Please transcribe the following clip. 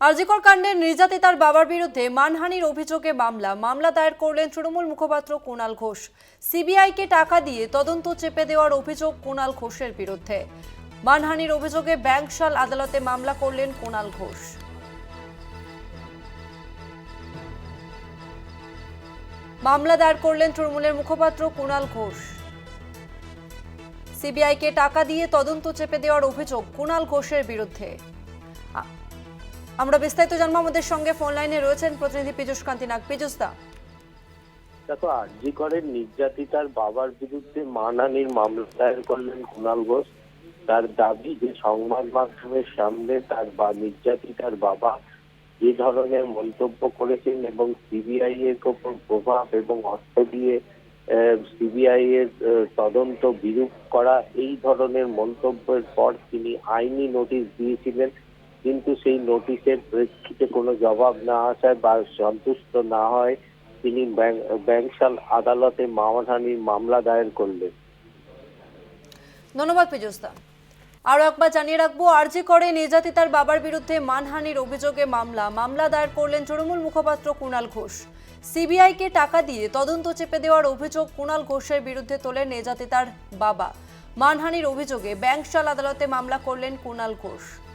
আরজিকর কাণ্ডে নির্যাতিতার বাবার বিরুদ্ধে মানহানির অভিযোগে মামলা। মামলা দায়ের করলেন তৃণমূল মুখপাত্র কুণাল ঘোষ। সিবিআইকে টাকা দিয়ে তদন্ত চেপে দেওয়ার অভিযোগ কুণাল ঘোষের বিরুদ্ধে। মানহানির অভিযোগে ব্যাংকশাল আদালতে মামলা করলেন কুণাল ঘোষ। মামলা দায়ের করলেন তৃণমূলের মুখপাত্র কুণাল ঘোষ। সিবিআইকে টাকা দিয়ে তদন্ত চেপে দেওয়ার অভিযোগ কুণাল ঘোষের বিরুদ্ধে। আমরা বিস্তারিত জানব আমাদের সঙ্গে ফোন লাইনে রয়েছেন প্রতিনিধি পীযুষ কান্তি নাগ। পীযুষ দা। দেখো, আরজি করেন নির্যাতিতার বাবার বিরুদ্ধে মানহানির মামলা দায়ের করলেন কুণাল ঘোষ। তার দাবি যে সংবাদ মাধ্যমের সামনে তার বা, নির্যাতিতার বাবা যে ধরনের মন্তব্য করেছেন এবং সিবিআই এর উপর প্রভাব এবং অর্থ দিয়ে সিবিআই এর তদন্ত বিরূপ করা এই ধরনের মন্তব্যের পর তিনি আইনি নোটিশ দিয়েছিলেন। কিন্তু সেই নোটিশের প্রেক্ষিতে কোনো জবাব না আসায় বা সন্তুষ্ট না হয়, তিনি ব্যাং- ব্যাংকশাল আদালতে মানহানির মামলা দায়ের করলেন। ধন্যবাদ দা আরও একবার জানিয়ে রাখব, আরজি করে নির্যাতিতার বাবার বিরুদ্ধে মানহানির অভিযোগে মামলা। মামলা দায়ের করলেন তৃণমূল মুখপাত্র কুণাল ঘোষ। সিবিআইকে টাকা দিয়ে তদন্ত চেপে দেওয়ার অভিযোগ কুণাল ঘোষের বিরুদ্ধে তোলেন নির্যাতিতার বাবা। মানহানির অভিযোগে ব্যাংকশাল আদালতে মামলা করলেন কুণাল ঘোষ।